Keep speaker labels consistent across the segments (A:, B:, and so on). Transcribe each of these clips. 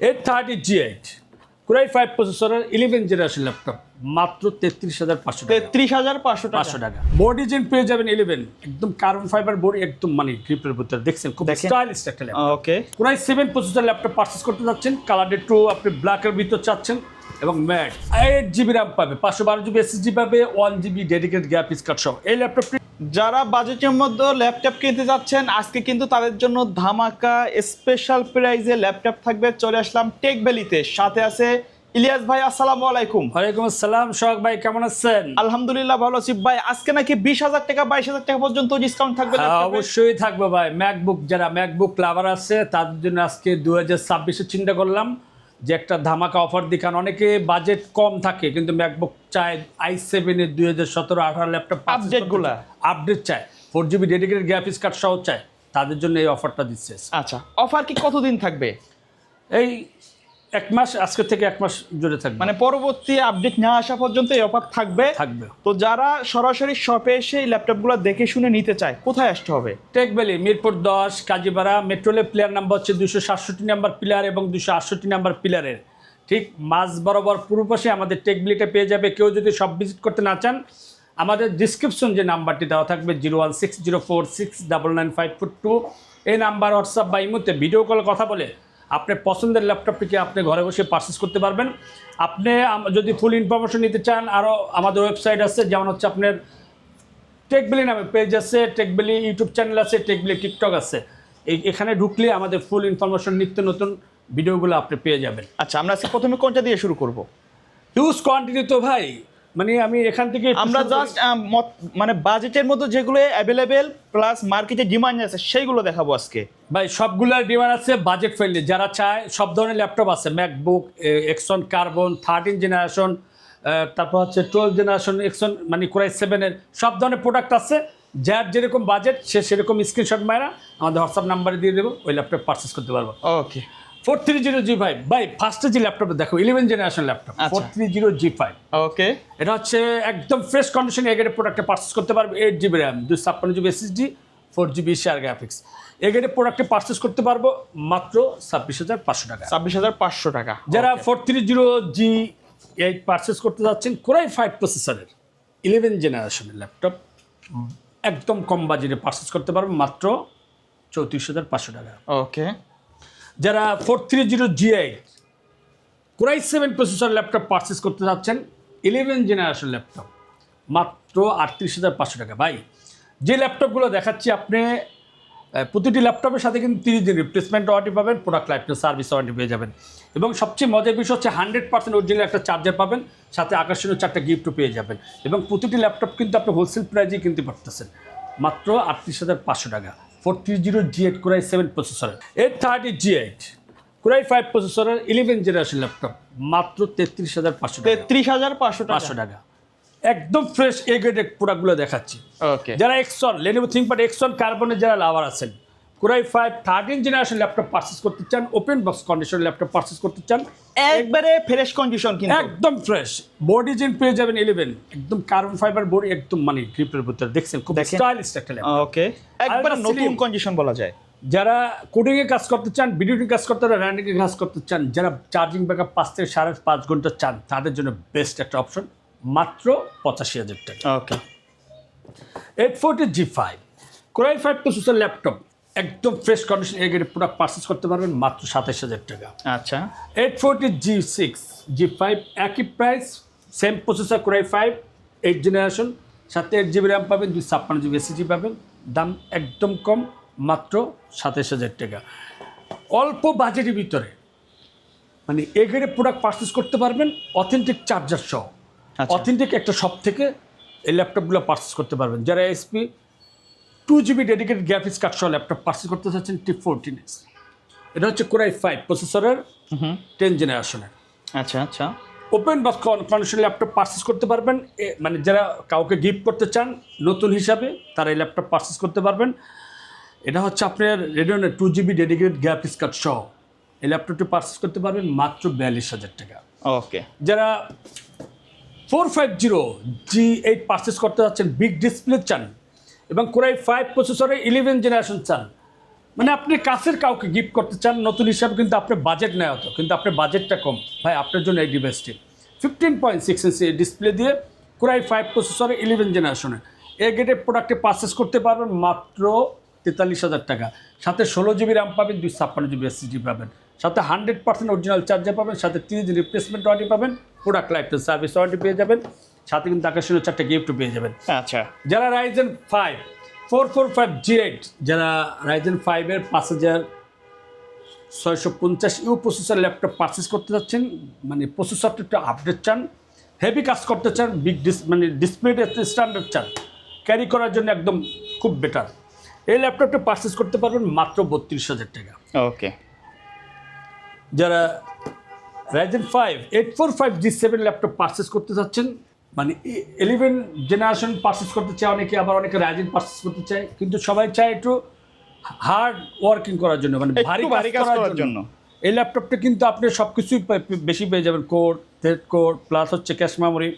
A: Eight thirty G eight. Core i five প্রসেসরের eleven generation laptop মাত্র তেত্রিশ হাজার পাঁচশো
B: তেত্রিশ হাজার পাঁচশো
A: পাঁচশো টাকা। বোর্ড ডিজাইন পেয়ে যাবেন ইলেভেন একদম কার্বন ফাইবার বোর্ড একদম মানে গ্রিপের ভিতরে। দেখছেন খুব স্টাইলিশ একটা laptop
B: okay
A: core i seven processor laptop purchase করতে যাচ্ছেন। কালার টু আপনি ব্ল্যাকের ভিতর চাচ্ছেন এবং ম্যাট এইট জিবি র্যাম পাবে পাঁচশো বারো জিবি এসএসডি পাবে one GB dedicate graph card সহ। এই ল্যাপটপটি
B: যারা বাজেটের মধ্যে ল্যাপটপ কিনতে যাচ্ছেন আজকে কিন্তু তাদের জন্য ধামাকা স্পেশাল প্রাইজে ল্যাপটপ থাকবে। চলে আসলাম টেক ভ্যালিতে সাথে আছে ইলিয়াস ভাই আসসালামু আলাইকুম।
A: ওয়ালাইকুম আসসালাম সোহাগ ভাই কেমন আছেন?
B: আলহামদুলিল্লাহ ভালো আছি। ভাই আজকে নাকি বিশ হাজার টাকা বাইশ হাজার টাকা পর্যন্ত ডিসকাউন্ট থাকবে
A: হ্যাঁ, অবশ্যই থাকবে ভাই। ম্যাকবুক যারা ম্যাকবুক লাভার আছে তাদের জন্য আজকে দু হাজার ছাব্বিশে চিন্তা করলাম। যে একটা ধামাকা অফার দিই কারণ অনেকে বাজেট কম থাকে কিন্তু ম্যাকবুক চায় আই সেভেনের দুই হাজার সতেরো আঠারো ল্যাপটপ
B: আপডেটগুলো
A: আপডেট চায়। Four GB dedicated graphics card সহ চায়। তাদের জন্য এই অফারটা দিচ্ছে।
B: আচ্ছা অফার কি কতদিন থাকবে?
A: এই এক মাস আজকে থেকে এক মাস জুড়ে থাকবে।
B: মানে পরবর্তী আপডেট না আসা পর্যন্ত এই অফার থাকবে।
A: থাকবে।
B: তো যারা সরাসরি শপে এসে এই ল্যাপটপগুলো দেখে শুনে নিতে চায় কোথায় আসতে হবে?
A: টেক ভ্যালি মিরপুর দশ কাজীপাড়া মেট্রোলে প্লেয়ার নাম্বার হচ্ছে দুশো সাতষট্টি নাম্বার পিলার এবং দুশো আটষট্টি নাম্বার পিলারের ঠিক মাঝ বরাবর পূর্ব পাশে আমাদের টেক ভ্যালিটা পেয়ে যাবে। কেউ যদি সব ভিজিট করতে না চান আমাদের ডিসক্রিপশন যে নাম্বারটি দেওয়া থাকবে zero one six zero four six double nine five four two. এই নাম্বার হোয়াটসঅ্যাপ বা ইমুতে ভিডিও কল কথা বলে আপনার পছন্দের ল্যাপটপটিকে আপনি ঘরে বসে পারচেস করতে পারবেন। আপনি যদি ফুল ইনফরমেশন নিতে চান আরও আমাদের ওয়েবসাইট আছে যেমন হচ্ছে আপনার টেকবেলি নামে পেজ আছে টেকবেলি ইউটিউব চ্যানেল আছে টেকবেলি টিকটক আছে। এই এখানে ঢুকলে আমাদের ফুল ইনফরমেশন নিত্য নতুন ভিডিওগুলো আপনি পেয়ে যাবেন।
B: আচ্ছা আমরা প্রথমে কোনটা দিয়ে শুরু করব?
A: হিউজ কোয়ান্টিটি তো ভাই। মানে আমি এখান থেকে
B: আমরা। জাস্ট মানে বাজেটের মধ্যে যেগুলো অ্যাভেলেবেল প্লাস মার্কেটে ডিমান্ড আছে সেইগুলো দেখাবো আজকে।
A: ভাই সবগুলোর ডিমান্ড আছে বাজেট ফ্রেন্ডলি যারা চায় সব ধরনের ল্যাপটপ আছে। MacBook X1 carbon thirteen generation তারপর হচ্ছে টুয়েলভ জেনারেশন এক্সন মানে কোরাই সেভেনের সব ধরনের প্রোডাক্ট আছে। যার যেরকম বাজেট সে সেরকম স্ক্রিনশট মারা আমাদের হোয়াটসঅ্যাপ নাম্বারে দিয়ে দেবো ওই ল্যাপটপ পারচেস করতে পারব।
B: Okay
A: four three zero G five ভাই ফার্স্টে যে ল্যাপটপ দেখো eleven generation laptop. Four three zero G five
B: okay
A: এটা হচ্ছে একদম ফ্রেশ কন্ডিশনে এগেটে প্রোডাক্টে পারচেস করতে পারবে এইট জিবি র্যাম দুই ছাপ্পান্ন GB SSD four GB share graphics এগেটে প্রোডাক্টে পারচেস করতে পারব মাত্র ছাব্বিশ হাজার পাঁচশো টাকা।
B: ছাব্বিশ হাজার পাঁচশো টাকা।
A: যারা four three zero G eight purchase করতে যাচ্ছেন কোরাই ফাইভ প্রসেসরের ইলেভেন জেনারেশনের ল্যাপটপ একদম কম বাজেটে পারচেস করতে পারবে মাত্র চৌত্রিশ হাজার পাঁচশো টাকা।
B: ওকে
A: যারা four three zero G I core i seven processor laptop purchase করতে চাচ্ছেন ইলেভেন জেনারেশন ল্যাপটপ মাত্র আটত্রিশ হাজার পাঁচশো টাকা। ভাই, যে ল্যাপটপগুলো দেখাচ্ছি আপনি প্রতিটি ল্যাপটপের সাথে কিন্তু তিরিশ দিন রিপ্লেসমেন্ট ওয়ারেন্টি পাবেন প্রোডাক্ট লাইফ সার্ভিস ওয়ারেন্টি পেয়ে যাবেন। এবং সবচেয়ে মজার বিষয় হচ্ছে হান্ড্রেড পার্সেন্ট অরিজিনাল একটা চার্জার পাবেন, সাথে আকর্ষণীয় চারটা গিফটও পেয়ে যাবেন। এবং প্রতিটি ল্যাপটপ কিন্তু আপনি হোলসেল প্রাইজেই কিনতে পারতেছেন, মাত্র আটত্রিশ হাজার পাঁচশো টাকা। Four three zero G eight core i seven প্রসেসরের eight thirty G eight core i five প্রসেসরের ইলেভেন জেনারেশন ল্যাপটপ মাত্র তেত্রিশ হাজার পাঁচশো
B: তেত্রিশ হাজার পাঁচশো টাকা?
A: পাঁচশো টাকা। একদম ফ্রেশ এ গ্রেডের প্রোডাক্টগুলো দেখাচ্ছি।
B: ওকে
A: যারা এক্সন লেনোভো এক্সন কার্বনের যারা লাভার আছেন core i five thirteen generation laptop purchase করতে চান open box condition laptop purchase করতে চান।
B: একবারে ফ্রেশ কন্ডিশন কিন্তু।
A: একদম ফ্রেশ বোর্ড ডিজাইন পেয়ে যাবেন ইলেভেন একদম কার্বন ফাইবার বোর্ড একদম মানে গ্রিপের ভিতরে। দেখছেন খুব স্টাইলিশ একটা ল্যাপটপ।
B: ওকে একবারে নতুন কন্ডিশন বলা যায়।
A: যারা কোডিং কোডিংয়ে কাজ করতে চান ভিডিওটিং কাজ করতে চান রানিংয়ে কাজ করতে চান যারা চার্জিং ব্যাকআপ পাঁচ থেকে সাড়ে পাঁচ ঘণ্টা চান তাদের জন্য বেস্ট একটা অপশন মাত্র পঁচাশি হাজার টাকা।
B: Okay
A: eight forty G five core i five processor laptop. একদম ফ্রেশ কন্ডিশন এগের প্রোডাক্ট পারচেস করতে পারবেন মাত্র সাতাশ হাজার টাকা।
B: আচ্ছা।
A: Eight forty G six G five একই price same processor core i five eight generation সাথে এইট জিবি র্যাম পাবেন দুই ছাপ্পান্ন জিবি এসিজি পাবেন দাম একদম কম মাত্র সাতাশ হাজার টাকা। অল্প বাজেটের ভিতরে মানে এগেরে প্রোডাক্ট পারচেস করতে পারবেন অথেন্টিক চার্জার সহ।
B: আচ্ছা।
A: অথেন্টিক একটা শপ থেকে এই ল্যাপটপগুলো পারচেস করতে পারবেন। যারা SP two GB dedicated graphics card সহ ল্যাপটপ পারচেস করতে চাচ্ছেন টি ফোরটিন এস এটা হচ্ছে কোরাই ফাইভ প্রসেসরের টেন জেনারেশনের
B: আচ্ছা আচ্ছা।
A: Open box condition laptop purchase করতে পারবেন। মানে যারা কাউকে গিফট করতে চান নতুন হিসাবে তারা এই ল্যাপটপ পারচেস করতে পারবেন। এটা হচ্ছে আপনার রেডিওনের two GB dedicated graphics card সহ এই ল্যাপটপটি পারচেস করতে পারবেন মাত্র বিয়াল্লিশ হাজার টাকা।
B: ওকে।
A: যারা four five zero G eight purchase করতে যাচ্ছেন বিগ ডিসপ্লে চান এবং কোরাই ফাইভ প্রসেসরে ইলেভেন জেনারেশন চান। মানে আপনি কাছের কাউকে গিফট করতে চান, নতুন হিসাবে কিন্তু আপনার বাজেট নেয় হতো কিন্তু আপনার বাজেটটা কম। ভাই, আপনার জন্য এই ডিভাইসটি fifteen point six inch display দিয়ে কুরাই ফাইভ প্রসেসরে ইলেভেন জেনারেশনে এ। গেটের প্রোডাক্টে পারচেস করতে পারবেন মাত্র তেতাল্লিশ হাজার টাকা। সাথে ষোলো জিবি র্যাম পাবেন, দুই ছাপ্পান্ন জিবি এসএসডি পাবেন। সাথে হান্ড্রেড পার্সেন্ট অরিজিনাল চার্জার পাবেন, সাথে তিরিশ দিন রিপ্লেসমেন্ট ওয়ারেন্টি পাবেন প্রোডাক্ট লাইফ সার্ভিস ওয়ারেন্টি পেয়ে যাবেন। সাথে কিন্তু আকর্ষণীয় চারটে গিফটও পেয়ে যাবেন।
B: আচ্ছা।
A: যারা Ryzen five four four five G eight যারা রাইজেন ফাইভের পাঁচ হাজার ছয়শো পঞ্চাশ ইউ প্রসেসর ল্যাপটপ পারচেস করতে চাচ্ছেন মানে প্রসেসরটা একটু আপডেট চান হেভি কাজ করতে চান বিগ ডিস মানে ডিসপ্লেটা স্ট্যান্ডার্ড চান ক্যারি করার জন্য একদম খুব বেটার এই ল্যাপটপটা পারচেস করতে পারবেন মাত্র বত্রিশ হাজার টাকা।
B: ওকে।
A: যারা Ryzen five eight four five G seven laptop purchase করতে চাচ্ছেন মানে ইলেভেন জেনারেশন পারচেস করতে চায় অনেকে আবার অনেকে রাইজেন পারচেস করতে চায় কিন্তু সবাই চায় একটু হার্ড ওয়ার্কিং করার জন্য মানে ভারী
B: ভারী
A: কাজ করার জন্য। এই ল্যাপটপটা কিন্তু আপনি সব কিছুই বেশি পেয়ে যাবেন কোড থ্রেড কোড প্লাস হচ্ছে ক্যাশ মেমোরি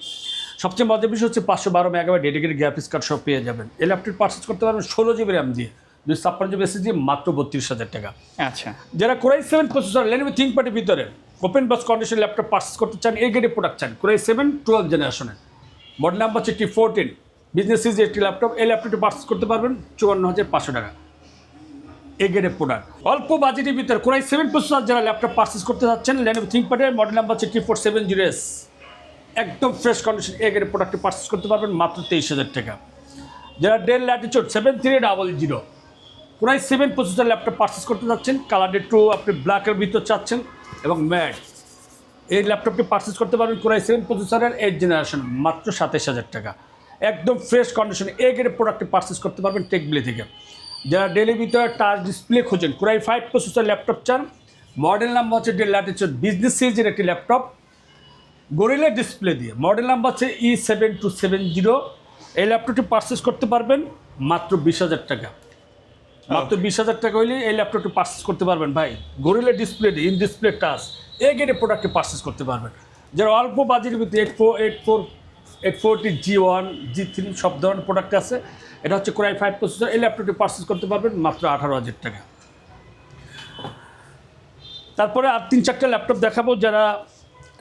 A: সবচেয়ে মজার বিষয় হচ্ছে পাঁচশো বারো মেগাবাইট ডেডিকেটেড গ্রাফিক্স কার্ড সব পেয়ে যাবেন। এই ল্যাপটপ পারচেস করতে পারবেন ষোলো জিবি র্যাম দিয়ে দুই ছাপ্পান্ন জিবি এসএস দিয়ে মাত্র বত্রিশ হাজার টাকা।
B: আচ্ছা।
A: যারা core i seven processor Lenovo think পার্টির ভিতরে open box condition laptop purchase করতে চান এই গেটে প্রোডাক্ট চান। কোরাই সেভেন টুয়েলভ জেনারেশনের মডেল নাম্বার হচ্ছে টি ফোরটিন বিজনেস সিজ একটি ল্যাপটপ, এই ল্যাপটপটি পার্চেস করতে পারবেন চুয়ান্ন হাজার পাঁচশো টাকা। এই গেটের প্রোডাক্ট অল্প বাজেটের ভিতরে কোরাই সেভেন প্রসেসর যারা ল্যাপটপ পার্চেস করতে লেনভো থিঙ্ক পার্টির মডেল নাম্বার হচ্ছে T four seven zero S একদম ফ্রেশ কন্ডিশন এই গেটের প্রোডাক্টটি পার্চেস করতে পারবেন মাত্র তেইশ হাজার টাকা। যারা Dell Latitude seven three double zero core i seven processor laptop purchase করতে যাচ্ছেন কালার টু আপনি ব্ল্যাকের ভিতর চাচ্ছেন এবং ম্যাট এই ল্যাপটপটি পারচেস করতে পারবেন কোরাই সেভেন প্রসেসরের এইট জেনারেশন মাত্র সাতাশ হাজার টাকা। একদম ফ্রেশ কন্ডিশন এ গ্রেড প্রোডাক্টটি পারচেস করতে পারবেন টেকবিলি থেকে। যারা ডেলি ভিতরে টাচ ডিসপ্লে খোঁজেন core i five processor laptop চান মডেল নাম্বার হচ্ছে ডেল ল্যাটিচিউড বিজনেস সিরিজের একটি ল্যাপটপ গরিলা ডিসপ্লে দিয়ে মডেল নাম্বার হচ্ছে E seven two seven zero এই ল্যাপটপটি পারচেস করতে পারবেন মাত্র বিশ হাজার টাকা। মাত্র বিশ হাজার টাকা হইলে এই ল্যাপটপটি পারচেস করতে পারবেন ভাই। Gorilla display in display touch এই গেটে প্রোডাক্টটি পারচেস করতে পারবেন। যারা অল্প বাজেটের ভিতরে eight four eight four eight forty G one G three সব ধরনের প্রোডাক্ট আছে এটা হচ্ছে কোরাই ফাইভ প্রসেসর এই ল্যাপটপটি পারচেস করতে পারবেন মাত্র আঠারো হাজার টাকা। তারপরে আর তিন চারটা ল্যাপটপ দেখাবো যারা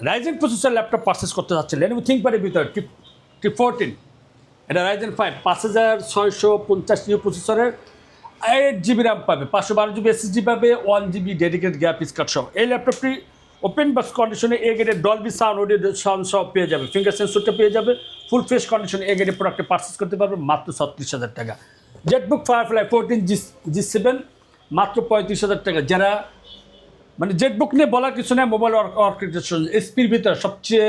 A: রাইজেন প্রসেসর ল্যাপটপ পারচেস করতে যাচ্ছে লেনভো থিঙ্কপ্যাডের ভিতরে টি টি ফোরটিন এটা রাইজেন ফাইভ পাঁচ হাজার ছয়শো পঞ্চাশ নিউ প্রসেসরের এইট জিবি র্যাম পাবে, পাঁচশো বারো জিবি এসএসডি পাবে one GB dedicated graphics card সহ। এই ল্যাপটপটি ওপেন বক্স কন্ডিশনে এ গেটের ডলবি সাউন্ড অডিও সাউন্ড সহ পেয়ে যাবে। ফিঙ্গার সেন্সরটা পেয়ে যাবে। ফুল ফ্রেশ কন্ডিশনে এ গেটের প্রোডাক্টে পারচেস করতে পারবে, মাত্র ছত্রিশ হাজার টাকা। ZBook Firefly fourteen G G seven মাত্র পঁয়ত্রিশ হাজার টাকা। যারা মানে জেটবুক নিয়ে বলার কিছু নেই মোবাইল আর্কিটেকচার এসপির ভিতরে সবচেয়ে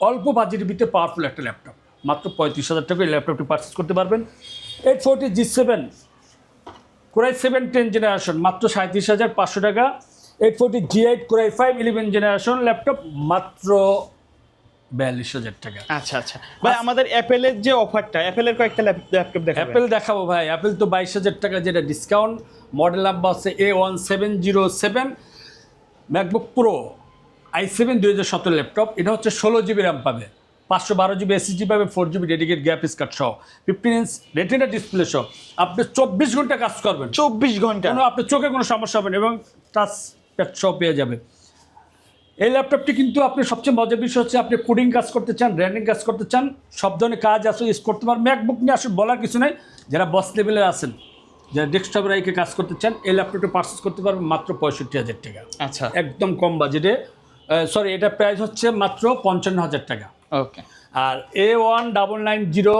A: অল্প বাজেটের ভিতরে পাওয়ারফুল একটা ল্যাপটপ মাত্র পঁয়ত্রিশ হাজার টাকা এই ল্যাপটপটি পারচেস করতে পারবেন। Eight forty G seven core i seven ten generation মাত্র সাঁত্রিশ হাজার পাঁচশো টাকা eight forty G eight core i five eleven generation laptop মাত্র বিয়াল্লিশ হাজার টাকা
B: আচ্ছা আচ্ছা। ভাই আমাদের অ্যাপেলের যে অফারটা অ্যাপেলের কয়েকটা ল্যাপটপ দেখাবেন।
A: অ্যাপেল দেখাবো ভাই। অ্যাপেল তো বাইশ হাজার টাকা যেটা ডিসকাউন্ট মডেল নাম্বার আছে A one seven zero seven MacBook Pro i seven দুই হাজার সতেরো ল্যাপটপ এটা হচ্ছে ষোলো জিবি র্যাম পাবে। পাঁচশো বারো জিবি এসএসজি পাবে four GB dedicate graphics card সহ। ফিফটিন ইঞ্চ রেটিনা ডিসপ্লে সহ। আপনি চব্বিশ ঘণ্টা কাজ করবেন।
B: চব্বিশ ঘণ্টা।
A: কোনো আপনার চোখে কোনো সমস্যা হবে না এবং টাচ প্যাড সহ পেয়ে যাবে। এই ল্যাপটপটি কিন্তু আপনি সবচেয়ে মজার বিষয় হচ্ছে আপনি কোডিং কাজ করতে চান ব্র্যান্ডিং কাজ করতে চান সব ধরনের কাজ আসলে ইউজ করতে পারেন ম্যাকবুক নিয়ে আসলে বলার কিছু নেই। যারা বস লেভেলে আছেন যারা ডেস্কটপে রাইকে কাজ করতে চান এই ল্যাপটপটি পারচেস করতে পারবেন মাত্র পঁয়ষট্টি হাজার টাকা।
B: আচ্ছা।
A: একদম কম বাজেটে সরি এটা প্রাইস হচ্ছে মাত্র পঞ্চান্ন হাজার টাকা।
B: Okay
A: R A one double nine zero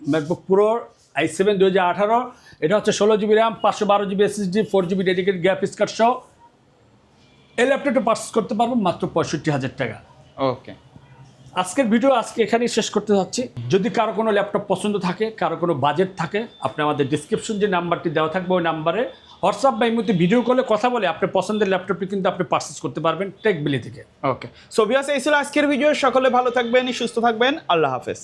A: MacBook Pro i seven দু হাজার আঠারো এটা হচ্ছে ষোলো জিবি র্যাম পাঁচশো বারো GB SSD four GB dedicate graph card সহ। এই ল্যাপটপটা পারচেস করতে পারব মাত্র পঁয়ষট্টি হাজার টাকা।
B: ওকে
A: আজকের ভিডিও আজকে এখানেই শেষ করতে যাচ্ছি। যদি কারও কোনো ল্যাপটপ পছন্দ থাকে কারও কোনো বাজেট থাকে আপনি আমাদের ডিসক্রিপশন যে নাম্বারটি দেওয়া থাকবে ওই নাম্বারে হোয়াটসঅ্যাপ বা ইমুতে ভিডিও কলে কথা বলে আপনি পছন্দের ল্যাপটপটি কিন্তু আপনি পারচেস করতে পারবেন টেকবিলি থেকে।
B: ওকে সোভিয়াস এই ছিল আজকের ভিডিও সকলে ভালো থাকবেন, সুস্থ থাকবেন। আল্লাহ হাফেজ।